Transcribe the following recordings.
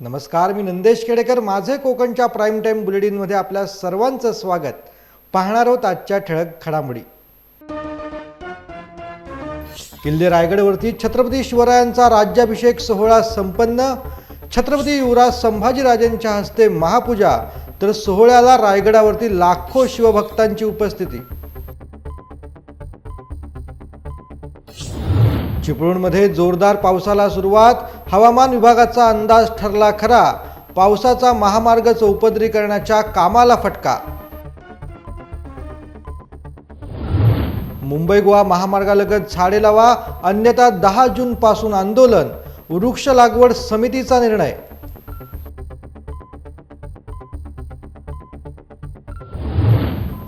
नमस्कार मी नंदेश केडेकर माझे कोकणच्या प्राईम टाईम बुलेटिनमध्ये आपल्या सर्वांचं स्वागत. पाहणार आहोत आजच्या ठळक घडामोडी. किल्ले रायगडवरती छत्रपती शिवरायांचा राज्याभिषेक सोहळा संपन्न. छत्रपती युवराज संभाजीराजेंच्या हस्ते महापूजा तर सोहळ्याला रायगडावरती लाखो शिवभक्तांची उपस्थिती. चिपळूणमध्ये जोरदार पावसाला सुरुवात. हवामान विभागाचा अंदाज ठरला खरा. पावसाचा महामार्ग चौपदरीकरणाच्या कामाला फटका. मुंबई गोवा महामार्गालगत झाडे लावा अन्यथा दहा जून पासून आंदोलन वृक्ष लागवड समितीचा निर्णय.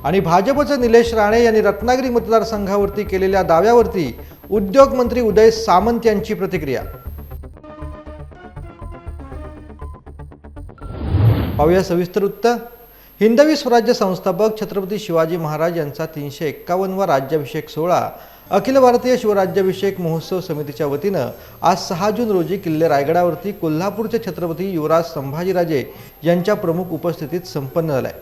आणि भाजपचे निलेश राणे यांनी रत्नागिरी मतदारसंघावरती केलेल्या दाव्यावरती उद्योग मंत्री उदय सामंत यांची प्रतिक्रिया. पाहूया सविस्तर उत्तर. हिंदवी स्वराज्य संस्थापक छत्रपती शिवाजी महाराज यांचा तीनशे एक्कावन्नवा राज्याभिषेक सोहळा अखिल भारतीय शिवराज्याभिषेक महोत्सव समितीच्या वतीनं आज सहा जून रोजी किल्ले रायगडावरती कोल्हापूरचे छत्रपती युवराज संभाजीराजे यांच्या प्रमुख उपस्थितीत संपन्न झालाय.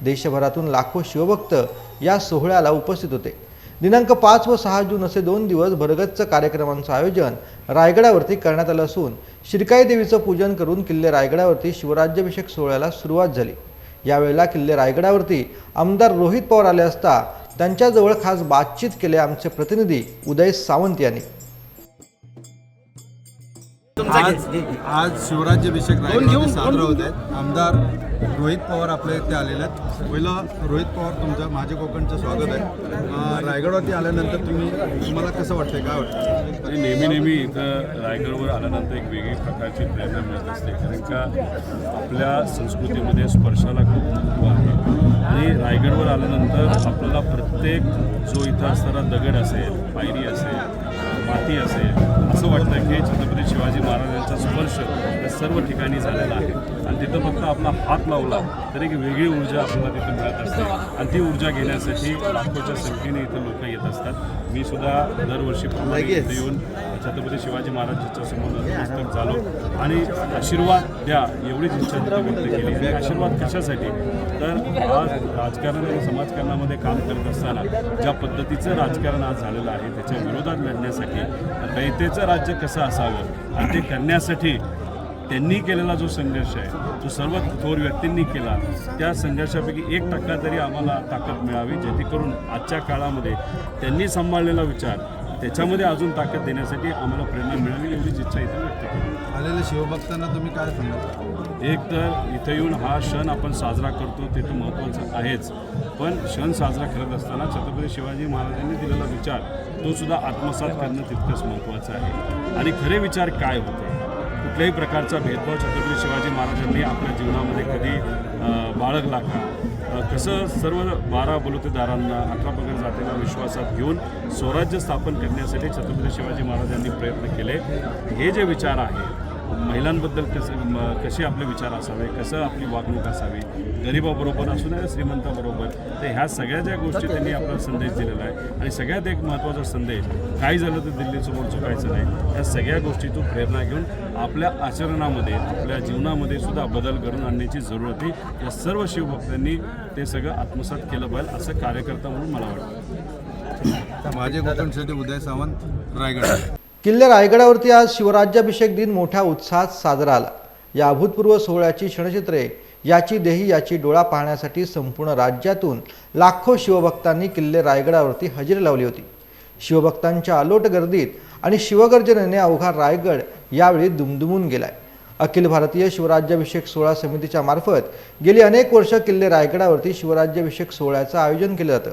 देशभरातून लाखो शिवभक्त या सोहळ्याला उपस्थित होते. दिनांक पाच व सहा जून असे दोन दिवस भरगच्च कार्यक्रमांचं आयोजन रायगडावरती करण्यात आलं असून शिरकाई देवीचं पूजन करून किल्ले रायगडावरती शिवराज्याभिषेक सोहळ्याला सुरुवात झाली. यावेळेला किल्ले रायगडावरती आमदार रोहित पवार आले असता त्यांच्याजवळ खास बातचीत केले आमचे प्रतिनिधी उदय सावंत यांनी. आज आज शिवराज्याभिषेक रायगडमध्ये साजरा होत आहे आमदार रोहित पवार आपल्या इथे आलेले आहेत. पहिलं रोहित पवार तुमचं माझे कोकणचं स्वागत आहे. रायगडवरती आल्यानंतर तुम्ही तुम्हाला कसं वाटतंय? काय वाटतं आणि नेहमी नेहमी इथं रायगडवर आल्यानंतर एक वेगळी प्रकारची प्रेरणा मिळत असते. कारण का आपल्या संस्कृतीमध्ये स्पर्शाला खूप महत्त्व आहे. आणि रायगडवर आल्यानंतर आपल्याला प्रत्येक जो इथं असणारा दगड असेल पायरी असेल माती असेल असं वाटतं की छत्रपती शिवाजी महाराजांचा स्पर्श या सर्व ठिकाणी झालेला आहे. आणि तिथं फक्त आपला हात लावला तर एक वेगळी ऊर्जा आपल्याला तिथं मिळत असते. आणि ती ऊर्जा घेण्यासाठी लाखोच्या संख्येने इथं लोक येत असतात. मी सुद्धा दरवर्षी इथं येऊन छत्रपती शिवाजी महाराजांच्या समोर झालो आणि आशीर्वाद द्या एवढीच इच्छा व्यक्त केली आशीर्वाद कशासाठी? तर आज राजकारण आणि समाजकारणामध्ये काम करत असताना ज्या पद्धतीचं राजकारण आज झालेलं आहे त्याच्या विरोधात लढण्यासाठी रयतेचं राज्य कसं असावं आणि ते करण्यासाठी त्यांनी केलेला जो संघर्ष आहे जो सर्व थोर व्यक्तींनी केला त्या संघर्षापैकी एक टक्का तरी आम्हाला ताकद मिळावी जेणेकरून आजच्या काळामध्ये त्यांनी सांभाळलेला विचार त्याच्यामध्ये अजून ताकद देण्यासाठी आम्हाला प्रेरणा मिळावी एवढीच इच्छा इथे व्यक्त केली. आलेल्या शिवभक्तांना तुम्ही काय सांगाल? एक तर इथं येऊन हा क्षण आपण साजरा करतो ते तर महत्त्वाचं आहेच. पण क्षण साजरा करत असताना छत्रपती शिवाजी महाराजांनी दिलेला विचार तो सुद्धा आत्मसात करणं तितकंच महत्त्वाचं आहे. आणि खरे विचार काय होते? कुठल्याही प्रकारचा भेदभाव छत्रपती शिवाजी महाराजांनी आपल्या जीवनामध्ये कधी बाळगला का? कसं सर्व बारा बलुतेदारांना अठरा पगड जातीला विश्वासात घेऊन स्वराज्य स्थापन करण्यासाठी छत्रपती शिवाजी महाराजांनी प्रयत्न केले? हे जे विचार आहे महिलांबद्दल कसं म- कसे आपले विचार असावे कसं आपली वागणूक असावी गरिबाबरोबर असू नये श्रीमंताबरोबर तर ह्या सगळ्या ज्या गोष्टी त्यांनी आपला संदेश दिलेला आहे. आणि सगळ्यात एक महत्त्वाचा संदेश काही झालं तर दिल्लीसमोर चुकायचं नाही या सगळ्या गोष्टीतून प्रेरणा घेऊन आपल्या आचरणामध्ये आपल्या जीवनामध्ये सुद्धा बदल घडून आणण्याची जरूरत आहे. या सर्व शिवभक्तांनी ते सगळं आत्मसात केलं पाहिजे असं कार्यकर्ता म्हणून मला वाटतं. माझे कोकणसाठी उदय सावंत रायगड. किल्ले रायगडावरती आज शिवराज्याभिषेक दिन मोठ्या उत्साहात साजरा आला. या अभूतपूर्व सोहळ्याची क्षणचित्रे याची देही याची डोळा पाहण्यासाठी संपूर्ण राज्यातून लाखो शिवभक्तांनी किल्ले रायगडावरती हजेरी लावली होती. शिवभक्तांच्या अलोट गर्दीत आणि शिवगर्जनेने अवघा रायगड यावेळी दुमदुमून गेलाय. अखिल भारतीय शिवराज्याभिषेक सोहळा समितीच्या मार्फत गेली अनेक वर्ष किल्ले रायगडावरती शिवराज्याभिषेक सोहळ्याचं आयोजन केलं जातं.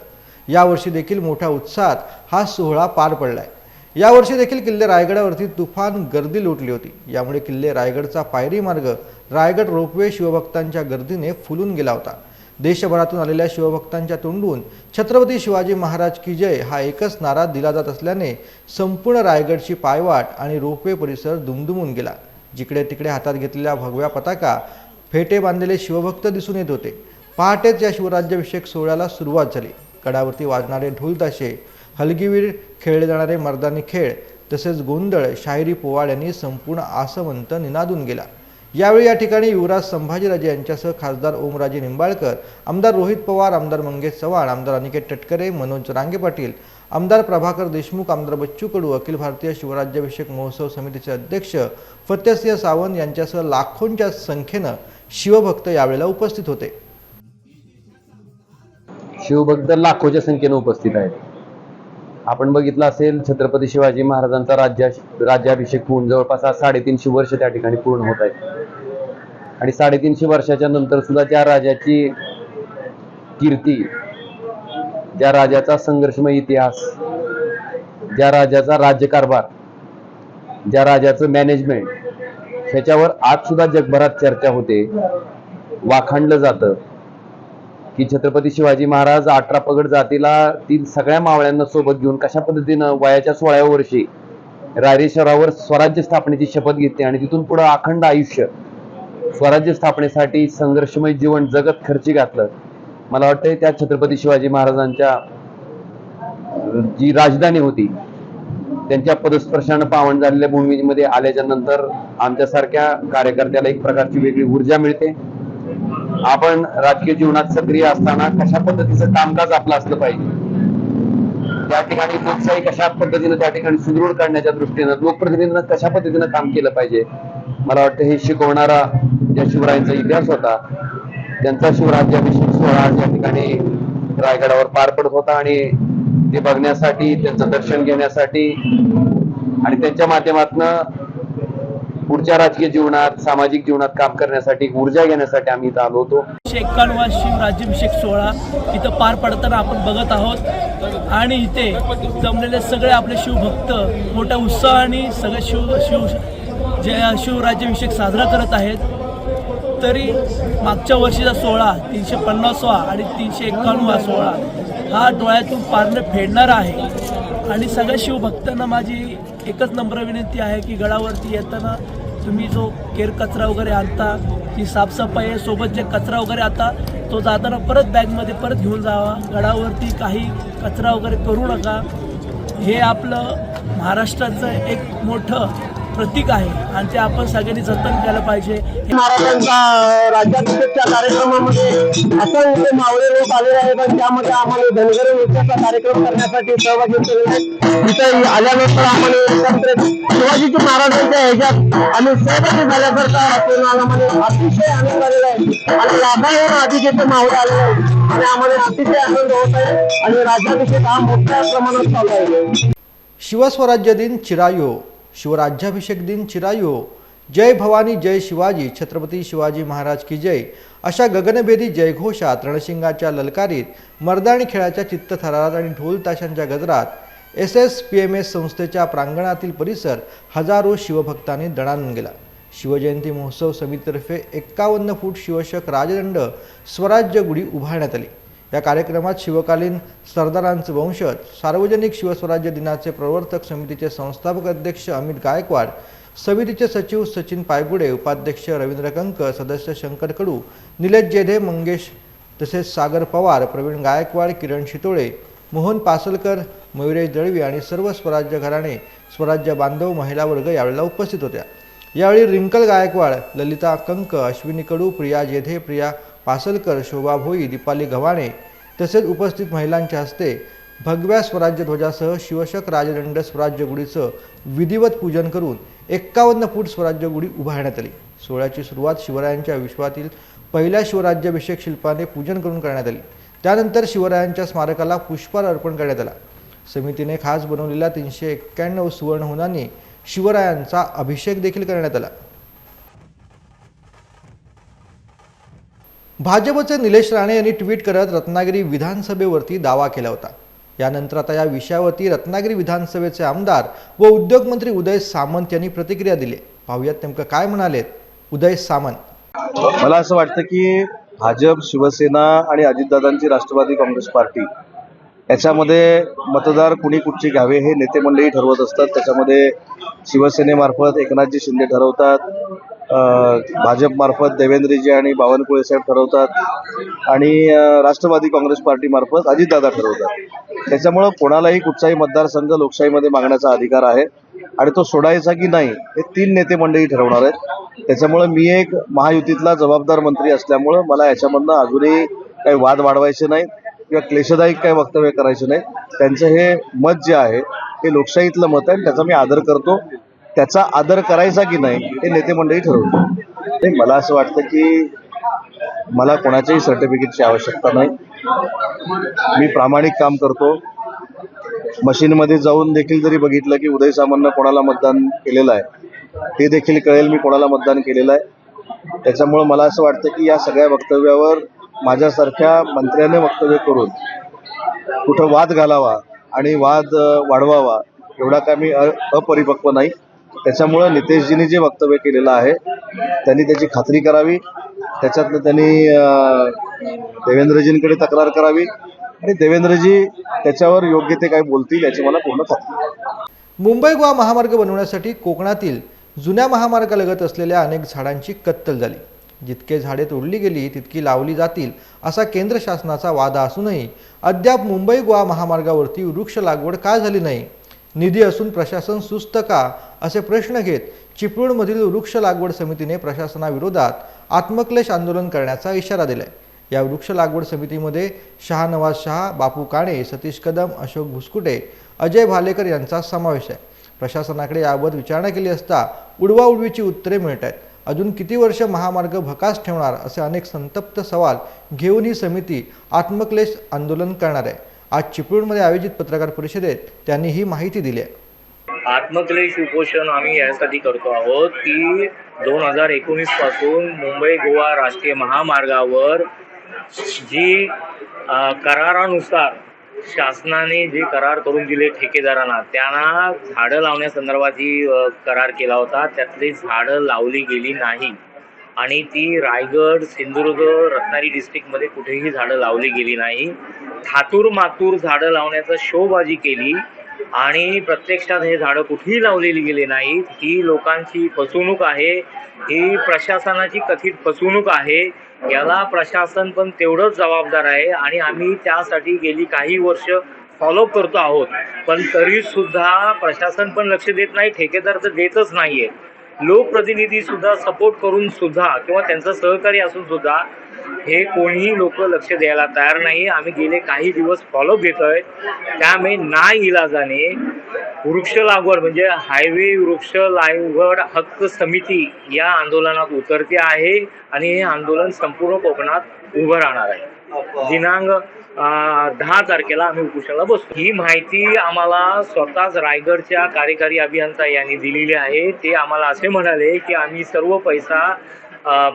यावर्षी देखील मोठ्या उत्साहात हा सोहळा पार पडलाय. यावर्षी देखील किल्ले रायगडावरती तुफान गर्दी लोटली होती. यामुळे किल्ले रायगडचा पायरी मार्ग रायगड रोपवे शिवभक्तांच्या गर्दीने फुलून गेला होता. देशभरातून आलेल्या शिवभक्तांच्या तोंडून छत्रपती शिवाजी महाराज की जय हा एकच नारा दिला जात असल्याने संपूर्ण रायगडची पायवाट आणि रोपवे परिसर दुमदुमून गेला. जिकडे तिकडे हातात घेतलेल्या भगव्या पताका फेटे बांधलेले शिवभक्त दिसून येत होते. पहाटेच या शिवराज्याभिषेक सोहळ्याला सुरुवात झाली. कडावरती वाजणारे ढोलताशे हलगीवीर खेळले जाणारे मर्दानी खेळ तसेच गोंधळ शाहिरी पोवाड यांनी संपूर्ण आसमंत निनादून गेला. यावेळी या ठिकाणी युवराज संभाजीराजे यांच्यासह खासदार ओमराजे निंबाळकर आमदार रोहित पवार आमदार मंगेश चव्हाण आमदार अनिकेत टटकरे मनोज रांगे पाटील आमदार प्रभाकर देशमुख आमदार बच्चू कडू अखिल भारतीय शिवराज्याभिषेक महोत्सव समितीचे अध्यक्ष फतेसिंह सावंत यांच्यासह लाखोंच्या संख्येनं शिवभक्त यावेळेला उपस्थित होते. शिवभक्त लाखोच्या संख्येने उपस्थित आहेत. आपण बघितलं असेल छत्रपती शिवाजी महाराजांचा राज्या राज्याभिषेक होऊन जवळपास आज साडेतीनशे वर्ष त्या ठिकाणी पूर्ण होत आहेत. आणि साडेतीनशे वर्षाच्या नंतर सुद्धा त्या राजाची कीर्ती ज्या राजाचा संघर्षमय इतिहास ज्या राजाचा राज्यकारभार ज्या राजाचं मॅनेजमेंट ह्याच्यावर आज सुद्धा जगभरात चर्चा होते वाखाणलं जातं. की छत्रपती शिवाजी महाराज अठरा पगड जातीला ती सगळ्या मावळ्यांना सोबत घेऊन कशा पद्धतीनं वयाच्या सोळाव्या वर्षी रायरेश्वरावर स्वराज्य स्थापनेची शपथ घेतली आणि तिथून पुढे अखंड आयुष्य स्वराज्य स्थापनेसाठी संघर्षमय जीवन जगत खर्ची घातलं. मला वाटतं त्या छत्रपती शिवाजी महाराजांच्या जी राजधानी होती त्यांच्या पदस्पर्शानं पावन झालेल्या भूमीमध्ये आल्याच्यानंतर आमच्यासारख्या कार्यकर्त्याला एक प्रकारची वेगळी ऊर्जा मिळते. आपण राजकीय जीवनात सक्रिय असताना कशा पद्धतीचं कामकाज आपलं असलं पाहिजे? त्या ठिकाणी लोकशाही कशा पद्धतीनं त्या ठिकाणी सुदृढ करण्याच्या दृष्टीनं लोकप्रतिनिधीनं कशा पद्धतीनं काम केलं पाहिजे? मला वाटतं हे शिकवणारा ज्या शिवरायांचा इतिहास होता त्यांचा शिवराज्याभिषेक सोहळा ज्या ठिकाणी रायगडावर पार पडत होता आणि ते बघण्यासाठी त्यांचं दर्शन घेण्यासाठी आणि त्यांच्या माध्यमातून पुढच्या राजकीय जीवनात सामाजिक जीवनात काम करण्यासाठी ऊर्जा घेण्यासाठी आम्ही इथं आलो होतो. एकशे एक्कावन्नवा राज्याभिषेक सोहळा इथं पार पडताना आपण बघत आहोत. आणि इथे जमलेले सगळे आपले शिवभक्त मोठ्या उत्साहाने सगळे शिव शिव जे शिवराज्याभिषेक साजरा करत आहेत. तरी मागच्या वर्षीचा सोहळा तीनशे पन्नासवा आणि तीनशे एक्कावन्नवा सोहळा हा डोळ्यातून पारणं फेडणारा आहे. आणि सगळ्या शिवभक्तांना माझी एकच नम्र विनंती आहे की गडावरती येताना तुम्ही जो केर कचरा वगैरे आणता ती साफसफाई आहे सोबत जे कचरा वगैरे आता तो जाताना परत बॅगमध्ये परत घेऊन जावा. गडावरती काही कचरा वगैरे करू नका. हे आपलं महाराष्ट्राचं एक मोठं प्रतीक आहे आणि ते आपण सगळ्यांनी जतन केलं पाहिजे. महाराजांचा राज्याभिषेकच्या कार्यक्रमामध्ये असंख्य मावळे लोक आलेले आहेत आणि त्यामध्ये आम्हाला धनगर नृत्याचा कार्यक्रम करण्यासाठी सहभागी केले आहेत. इथे आल्यानंतर आम्हाला एकत्रित शिवाजीजी महाराजांच्या ह्याच्यात आम्ही सहभागी झाल्यासारखं वाटून आम्हाला अतिशय आनंद झालेला आहे. आणि लाभावर अधिक येथे मावळे आलेले आहेत. आणि आम्हाला अतिशय आनंद होत आहे आणि राज्याभिषेक हा मोठ्या प्रमाणात चालू आहे. शिवस्वराज्य दिन चिरायो. शिवराज्याभिषेक दिन चिरायू। जय भवानी जय शिवाजी। छत्रपती शिवाजी महाराज की जय। अशा गगनभेदी जयघोषात रणशिंगाच्या ललकारीत मर्दानी खेळाच्या चित्तथरारात आणि ढोल ताशांच्या गजरात S S P M S संस्थेच्या प्रांगणातील परिसर हजारो शिवभक्तांनी दणानून गेला. शिवजयंती महोत्सव समितीतर्फे एक्कावन्न फूट शिवशक राजदंड स्वराज्य गुढी उभारण्यात आली. या कार्यक्रमात शिवकालीन सरदारांचे वंशज सार्वजनिक शिवस्वराज्य दिनाचे प्रवर्तक समितीचे संस्थापक अध्यक्ष अमित गायकवाड समितीचे सचिव सचिन पायगुडे उपाध्यक्ष रवींद्र कंक सदस्य शंकर कडू निलेश जेधे मंगेश तसेच सागर पवार प्रवीण गायकवाड किरण शितोळे मोहन पासलकर मयुरेश दळवी आणि सर्व स्वराज्य घराणे स्वराज्य बांधव महिला वर्ग यावेळेला उपस्थित होत्या. यावेळी रिंकल गायकवाड ललिता कंक अश्विनी कडू प्रिया जेधे प्रिया पासलकर शोभा भोई दीपाली गव्हाणे तसेच उपस्थित महिलांच्या हस्ते भगव्या स्वराज्य ध्वजासह शिवशक राजदंड स्वराज्य गुढीचं विधिवत पूजन करून एक्कावन्न फूट स्वराज्य गुढी उभारण्यात आली. सोहळ्याची सुरुवात शिवरायांच्या विश्वातील पहिल्या शिवराज्याभिषेक शिल्पाने पूजन करून करण्यात आली. त्यानंतर शिवरायांच्या स्मारकाला पुष्पहार अर्पण करण्यात आला. समितीने खास बनवलेल्या तीनशे एक्क्याण्णव सुवर्णहुनांनी शिवरायांचा अभिषेक देखील करण्यात आला. भाजपचे निलेश राणे यांनी ट्विट करत रत्नागिरी विधानसभेवरती दावा केला होता. यानंतर आता या विषयावरती रत्नागिरी विधानसभेचे आमदार व उद्योगमंत्री उदय सामंत यांनी प्रतिक्रिया दिली. पाहुयात नेमकं काय म्हणालेत उदय सामंत. मला असं वाटतं की भाजप शिवसेना आणि अजितदादांची राष्ट्रवादी काँग्रेस पार्टी याच्यामध्ये मतदार कुणी कुठचे घ्यावे हे नेते मंडळी ठरवत असतात. त्याच्यामध्ये शिवसेनेमार्फत एकनाथजी शिंदे ठरवतात. भाजपमार्फत देवेंद्रजी आणि बावनकुळे साहेब ठरवतात आणि राष्ट्रवादी काँग्रेस पार्टीमार्फत अजितदादा ठरवतात. त्याच्यामुळं कोणालाही कुठचाही मतदारसंघ लोकशाहीमध्ये मागण्याचा अधिकार आहे आणि तो सोडायचा की नाही हे तीन नेते मंडळी ठरवणार आहेत. त्याच्यामुळं मी एक महायुतीतला जबाबदार मंत्री असल्यामुळं मला याच्यामधनं अजूनही काही वाद वाढवायचे नाहीत किंवा क्लेशदायक काही वक्तव्य करायचे नाहीत. त्यांचं हे मत जे आहे हे लोकशाहीतलं मत आहे त्याचा मी आदर करतो. त्याचा आदर करायचा की नाही हे नेते मंडळी ठरवतात नाही मला असं वाटतं की मला कोणाच्याही सर्टिफिकेटची आवश्यकता नाही. मी प्रामाणिक काम करतो. मशीनमध्ये जाऊन देखील जरी बघितलं की उदय सामंतनं कोणाला मतदान केलेलं आहे ते देखील कळेल मी कोणाला मतदान केलेलं आहे. त्याच्यामुळं मला असं वाटतं की या सगळ्या वक्तव्यावर माझ्यासारख्या मंत्र्याने वक्तव्य करून कुठं वाद घालावा आणि वाद वाढवावा एवढा काय मी अ अपरिपक्व नाही. त्याच्यामुळं नितेशजींनी जे वक्तव्य केलेलं आहे त्यांनी त्याची खात्री करावी. त्याच्यातनं त्यांनी देवेंद्रजींकडे तक्रार करावी. आणि देवेंद्रजी त्याच्यावर योग्य ते काय बोलतील याची मला पूर्ण खात्री मुंबई गोवा महामार्ग बनवण्यासाठी कोकणातील जुन्या महामार्गालगत असलेल्या अनेक झाडांची कत्तल झाली. जितके झाडे तोडली गेली तितकी लावली जातील असा केंद्र शासनाचा वादा असूनही अद्याप मुंबई गोवा महामार्गावरती वृक्ष लागवड का झाली नाही निधी असून प्रशासन सुस्त का? असे प्रश्न घेत चिपळूणमधील वृक्ष लागवड समितीने प्रशासनाविरोधात आत्मक्लेश आंदोलन करण्याचा इशारा दिलाय. या वृक्ष लागवड समितीमध्ये शहानवाज शहा बापू काणे सतीश कदम अशोक भुसकुटे अजय भालेकर यांचा समावेश आहे. प्रशासनाकडे याबाबत विचारणा केली असता उडवाउडवीची उत्तरे मिळत आहेत. अजून किती वर्ष महामार्ग भकास ठेवणार असे अनेक संतप्त सवाल घेऊन ही समिती आत्मक्लेश आंदोलन करणार आहे. आज चिपळूणमध्ये आयोजित पत्रकार परिषदेत त्यांनी ही माहिती दिली आहे. आत्मक्लेश उपोषण आम्ही यासाठी करतो आहोत की दोन हजार एकोणीसपासून मुंबई गोवा राष्ट्रीय महामार्गावर जी करारानुसार शासनाने जे करार करून दिले ठेकेदारांना त्यांना झाडं लावण्यासंदर्भात जी करार केला होता त्यातली झाडं लावली गेली नाही. आणि ती रायगड सिंधुदुर्ग रत्नागिरी डिस्ट्रिक्टमध्ये कुठेही झाडं लावली गेली नाही. थातूर मातूर झाडं लावण्याचं शोबाजी केली आणि प्रत्यक्षात हे झाडं कुठेही लावलेली गेली नाहीत ही लोकांची फसवणूक आहे. ही प्रशासनाची कथित फसवणूक आहे. याला प्रशासन पण तेवढंच जबाबदार आहे आणि आम्ही त्यासाठी गेली काही वर्ष फॉलोअप करतो आहोत. पण तरी सुद्धा प्रशासन पण लक्ष देत नाही ठेकेदार तर देतच नाहीये. लोकप्रतिनिधी सुद्धा सपोर्ट करून सुद्धा किंवा त्यांचं सहकारी असून सुद्धा हे कोणीही लोक लक्ष द्यायला तयार नाही. आम्ही गेले काही दिवस फॉलोअप घेतोय. त्यामुळे ना इलाजाने वृक्ष लागवड म्हणजे हायवे वृक्ष लागवड हक्क समिती या आंदोलनात उतरते आहे आणि हे आंदोलन संपूर्ण कोकणात उभं राहणार आहे. दिनांक दहा तारखेला आम्ही उपोषणाला बसतो ही माहिती आम्हाला स्वतःच रायगडच्या कार्यकारी अभियंता यांनी दिलेली आहे. ते आम्हाला असे म्हणाले की आम्ही सर्व पैसा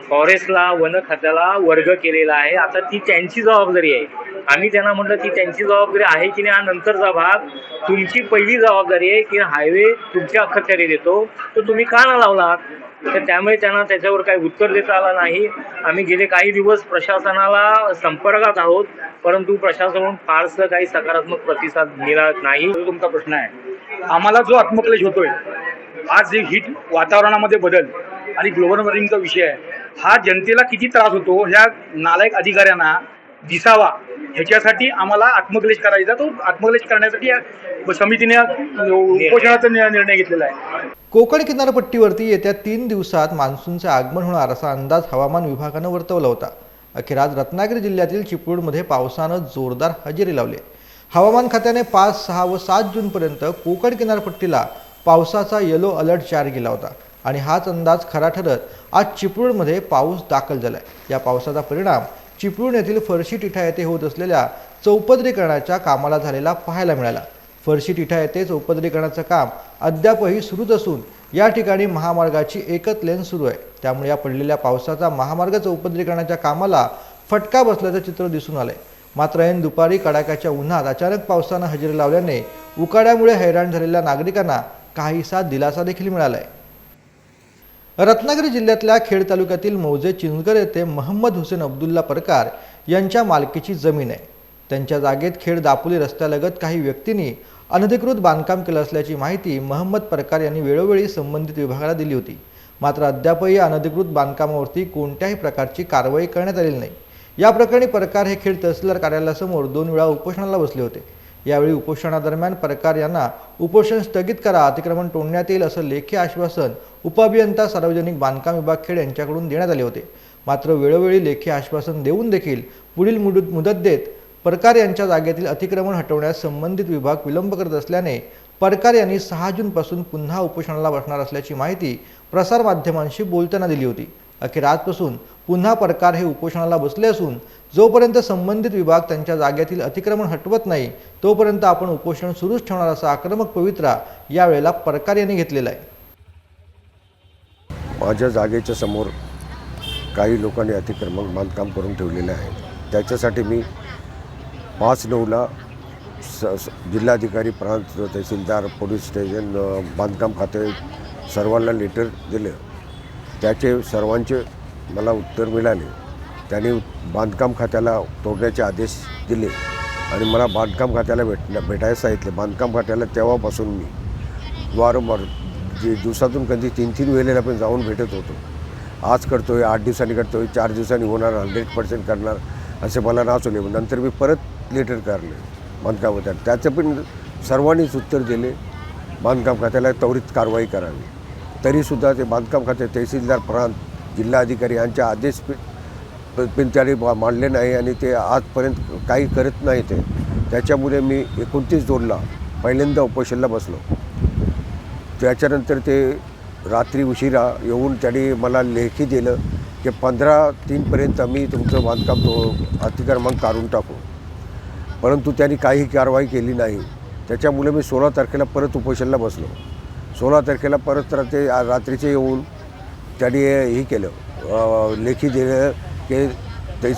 फॉरेस्टला वन खात्याला वर्ग केलेला आहे. आता ती त्यांची जबाबदारी आहे. आम्ही त्यांना म्हटलं ती त्यांची जबाबदारी आहे की नाही? हा नंतरचा भाग तुमची पहिली जबाबदारी आहे की हायवे तुमच्या अखत्यारी देतो तर तुम्ही का ना लावलात? तर त्यामुळे त्यांना त्याच्यावर काही उत्तर देता आलं नाही. आम्ही गेले काही दिवस प्रशासनाला संपर्कात आहोत परंतु प्रशासनाकडून फारसं काही सकारात्मक प्रतिसाद मिळत नाही. तो तुमचा प्रश्न आहे. आम्हाला जो आत्मक्लेश होतोय आज जे हिट वातावरणामध्ये बदल आणि ग्लोबल वॉर्मिंगचा विषय आहे हा जनतेला किती त्रास होतो ह्या नालायक अधिकाऱ्यांना दिसावा. ह्याच्यासाठी आम्हाला आत्मक्लेश करायचा. तो आत्मक्लेश करण्यासाठी समितीने उपोषणाचा निर्णय घेतलेला आहे. कोकण किनारपट्टीवरती येत्या तीन दिवसात मान्सूनचे आगमन होणार असा अंदाज हवामान विभागानं वर्तवला होता. अखेर आज रत्नागिरी जिल्ह्यातील चिपळूणमध्ये पावसानं जोरदार हजेरी लावली हवामान खात्याने पाच सहा व सात जूनपर्यंत कोकण किनारपट्टीला पावसाचा येलो अलर्ट जारी केला होता. आणि हाच अंदाज खरा ठरत आज चिपळूणमध्ये पाऊस दाखल झालाय. या पावसाचा परिणाम चिपळूण येथील फरशी टिठा येथे होत असलेल्या चौपदरीकरणाच्या कामाला झालेला पाहायला मिळाला. फरशी टिठा येथे चौपदरीकरणाचं काम अद्यापही सुरूच असून या ठिकाणी महामार्गाची एकच लेन सुरू आहे. त्यामुळे या पडलेल्या पावसाचा महामार्ग चौपदरीकरणाच्या कामाला फटका बसल्याचं चित्र दिसून आलंय. मात्र ऐन दुपारी कडाक्याच्या उन्हात अचानक पावसानं हजेरी लावल्याने उकाड्यामुळे हैराण झालेल्या नागरिकांना काहीसा दिलासा देखील मिळालाय. रत्नागिरी जिल्ह्यातल्या खेड तालुक्यातील मौजे चिंचगर येथे महम्मद हुसेन अब्दुल्ला परकार यांच्या मालकीची जमीन आहे. त्यांच्या जागेत खेड दापोली रस्त्यालगत काही व्यक्तींनी अनधिकृत बांधकाम केलं असल्याची माहिती महम्मद परकार यांनी वेळोवेळी संबंधित विभागाला दिली होती. मात्र अद्यापही अनधिकृत बांधकामावरती कोणत्याही प्रकारची कारवाई करण्यात आलेली नाही. या प्रकरणी परकार हे खेड तहसीलदार कार्यालयासमोर दोन वेळा उपोषणाला बसले होते. यावेळी उपोषणादरम्यान परकार यांना उपोषण स्थगित करा अतिक्रमण तोडण्यात येईल असं लेखी आश्वासन उपअभियंता सार्वजनिक बांधकाम विभाग खेड यांच्याकडून देण्यात आले होते. मात्र वेळोवेळी लेखी आश्वासन देऊन देखील पुढील मुदत मुदत देत परकार यांच्या जागेतील अतिक्रमण हटवण्यास संबंधित विभाग विलंब करत असल्याने परकार यांनी सहा जूनपासून पुन्हा उपोषणाला बसणार असल्याची माहिती प्रसारमाध्यमांशी बोलताना दिली होती. अखेर आजपासून पुन्हा परकार हे उपोषणाला बसले असून जोपर्यंत संबंधित विभाग त्यांच्या जागेतील अतिक्रमण हटवत नाही तोपर्यंत आपण उपोषण सुरूच ठेवणार असा आक्रमक पवित्रा यावेळेला परकार यांनी घेतलेला आहे. माझ्या जागेच्या समोर काही लोकांनी अतिक्रमण बांधकाम करून ठेवलेलं आहे. त्याच्यासाठी मी पाच नऊला स जिल्हाधिकारी प्रांत तहसीलदार पोलीस स्टेशन बांधकाम खाते सर्वांना लेटर दिलं. त्याचे सर्वांचे मला उत्तर मिळाले. त्याने बांधकाम खात्याला तोडण्याचे आदेश दिले. आणि मला बांधकाम खात्याला भेटण्या भेटायला सांगितले. बांधकाम खात्याला तेव्हापासून मी वारंवार जे दिवसातून कधी तीन तीन वेळेला पण जाऊन भेटत होतो. आज करतोय आठ दिवसांनी करतोय चार दिवसांनी होणार हंड्रेड पर्सेंट करणार असे मला नाचवले नंतर मी परत लेटर काढले बांधकाम खात्यात त्याचं पण सर्वांनीच उत्तर दिले. बांधकाम खात्याला त्वरित कारवाई करावी. तरीसुद्धा ते बांधकाम खाते तहसीलदार प्रांत जिल्हाधिकारी यांचे आदेश पण त्याने बा- मांडले नाही आणि ते आजपर्यंत काही करत नाही ते. त्याच्यामुळे मी एकोणतीस दोनला पहिल्यांदा उपोषणला बसलो. त्याच्यानंतर ते रात्री उशिरा येऊन त्यांनी मला लेखी दिलं की पंधरा तीनपर्यंत आम्ही तुमचं बांधकाम तो अतिक्रमण काढून टाकू. परंतु त्यांनी काही कारवाई केली नाही. त्याच्यामुळे मी सोळा तारखेला परत उपोषणला बसलो. सोळा तारखेला परत रात्री ते रात्रीचे येऊन त्यांनी हे केलं. लेखी दिलं. की ते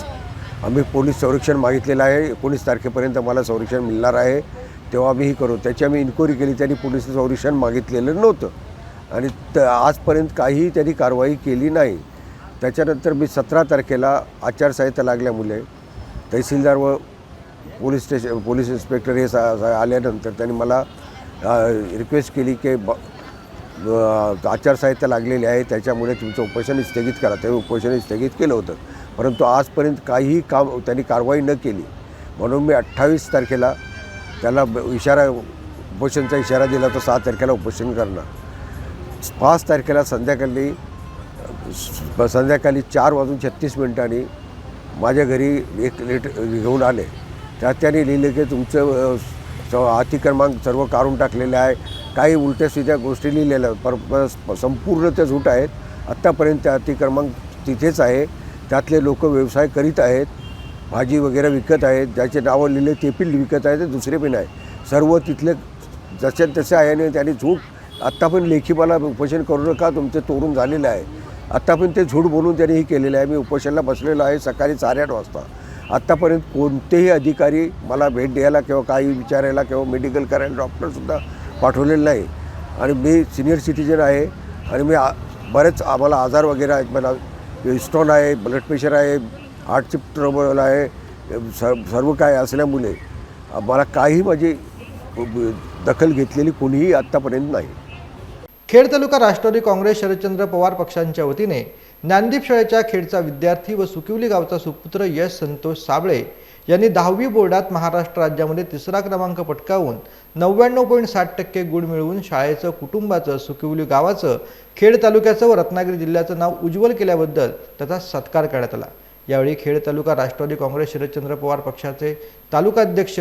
आम्ही पोलीस संरक्षण मागितलेलं आहे. एकोणीस तारखेपर्यंत मला संरक्षण मिळणार आहे. तेव्हा आम्ही ही करू. त्याची आम्ही इन्क्वायरी केली. त्यांनी पोलीस संरक्षण मागितलेलं नव्हतं. आणि त आजपर्यंत काहीही त्यांनी कारवाई केली नाही. त्याच्यानंतर मी सतरा तारखेला आचारसंहिता लागल्यामुळे तहसीलदार व पोलीस स्टेशन पोलीस इन्स्पेक्टर हे सा आल्यानंतर त्यांनी मला रिक्वेस्ट केली की ब आचारसंहिता लागलेली आहे. त्याच्यामुळे तुमचं उपोषण स्थगित करा. ते उपोषण स्थगित केलं होतं. परंतु आजपर्यंत काहीही काम त्यांनी कारवाई न केली. म्हणून मी अठ्ठावीस तारखेला त्याला ब- इशारा उपोषणचा इशारा दिला तर सहा तारखेला उपोषण करणार. पाच तारखेला संध्याकाळी संध्याकाळी चार वाजून छत्तीस मिनिटांनी माझ्या घरी एक लेटर घेऊन आले. त्यात त्यांनी लिहिले की तुमचं अ, क्रमांक अतिक्रमांक सर्व काढून टाकलेले आहे. काही उलट्या सुद्धा गोष्टी लिहिलेल्या पर पर- संपूर्ण त्या झूट आहेत. आत्तापर्यंत त्या अतिक्रमांक तिथेच आहे. त्यातले लोक व्यवसाय करीत आहेत भाजी वगैरे विकत आहेत ज्याचे नावं लिहिले ते पण विकत आहेत दुसरे पण आहे सर्व तिथले जसे तसे आहे आणि त्यांनी झूट आत्ता पण लेखी मला उपोषण करू नका तुमचे तोडून झालेलं आहे. आत्ता पण ते झूट बोलून त्यांनी हे केलेलं आहे. मी उपोषणला बसलेलो आहे सकाळी साडेआठ वाजता. आत्तापर्यंत कोणतेही अधिकारी मला भेट द्यायला किंवा काही विचारायला किंवा मेडिकल करायला डॉक्टरसुद्धा पाठवलेलं नाही. आणि मी सिनियर सिटीजन आहे आणि मी आ- बरेच आम्हाला आजार वगैरे आहेत मला स्टोन आहे ब्लड प्रेशर आहे हार्टची ट्रबल आहे सर्व सर्व काय असल्यामुळे मला काही माझी दखल घेतलेली कोणीही आत्तापर्यंत नाही. खेड तालुका राष्ट्रवादी काँग्रेस शरदचंद्र पवार पक्षांच्या वतीने ज्ञानदीप शाळेच्या खेडचा विद्यार्थी व सुकिवली गावचा सुपुत्र यश संतोष साबळे यांनी दहावी बोर्डात महाराष्ट्र राज्यामध्ये तिसरा क्रमांक पटकावून नव्याण्णव पॉईंट साठ टक्के गुण मिळवून शाळेचं कुटुंबाचं सुकिवली गावाचं खेड तालुक्याचं व रत्नागिरी जिल्ह्याचं नाव उज्ज्वल केल्याबद्दल त्याचा सत्कार करण्यात आला. यावेळी खेड तालुका राष्ट्रवादी काँग्रेस शरदचंद्र पवार पक्षाचे तालुका अध्यक्ष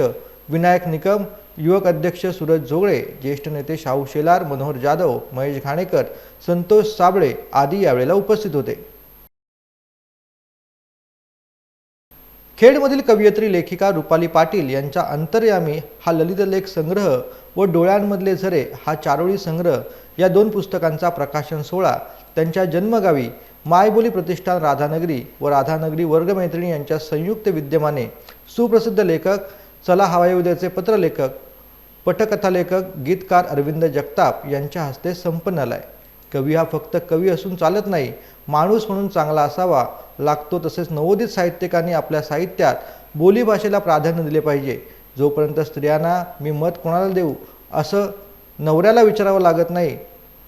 विनायक निकम युवक अध्यक्ष सूरज जोगळे ज्येष्ठ नेते शाहू शेलार मनोहर जाधव महेश घाणेकर संतोष साबळे आदी यावेळेला उपस्थित होते. खेडमधील कवयित्री लेखिका रुपाली पाटील यांच्या अंतर्यामी हा ललित लेख संग्रह व डोळ्यांमधले झरे हा चारोळी संग्रह या दोन पुस्तकांचा प्रकाशन सोहळा त्यांच्या जन्मगावी मायबोली प्रतिष्ठान राधानगरी व राधानगरी वर्गमैत्रिणी यांच्या संयुक्त विद्यमाने सुप्रसिद्ध लेखक चला हवाई उद्याचे पत्रलेखक पटकथालेखक गीतकार अरविंद जगताप यांच्या हस्ते संपन्न आलाय कवी हा फक्त कवी असून चालत नाही माणूस म्हणून चांगला असावा लागतो तसेच नवोदित साहित्यिकांनी आपल्या साहित्यात बोलीभाषेला प्राधान्य दिले पाहिजे. जोपर्यंत स्त्रियांना मी मत कोणाला देऊ असं नवऱ्याला विचारावं लागत नाही.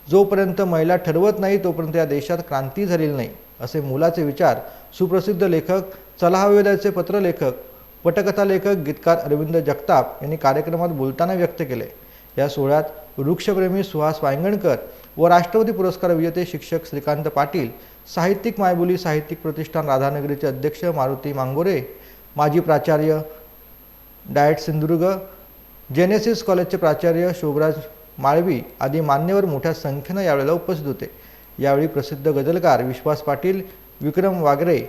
जोपर्यंत महिला ठरवत नाही तोपर्यंत या देशात क्रांती झालेली नाही असे मुलाचे विचार सुप्रसिद्ध लेखक चलाहवेदाचे पत्रलेखक पटकथा लेखक गीतकार अरविंद जगताप यांनी कार्यक्रमात बोलताना व्यक्त केले. या सोहळ्यात वृक्षप्रेमी सुहास वांगणकर व राष्ट्रपती पुरस्कार विजेते शिक्षक श्रीकांत पाटील साहित्यिक मायबोली साहित्यिक प्रतिष्ठान राधानगरीचे अध्यक्ष मारुती मांगोरे माजी प्राचार्य डायट सिंधुदुर्ग जेनेसिस कॉलेजचे प्राचार्य शोभराज माळवी आदी मान्यवर मोठ्या संख्येनं यावेळेला उपस्थित होते. यावेळी प्रसिद्ध गजलकार विश्वास पाटील विक्रम वागरे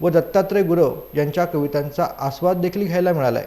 व दत्तात्रय गुरव यांच्या कवितांचा आस्वाद देखील घ्यायला मिळालाय.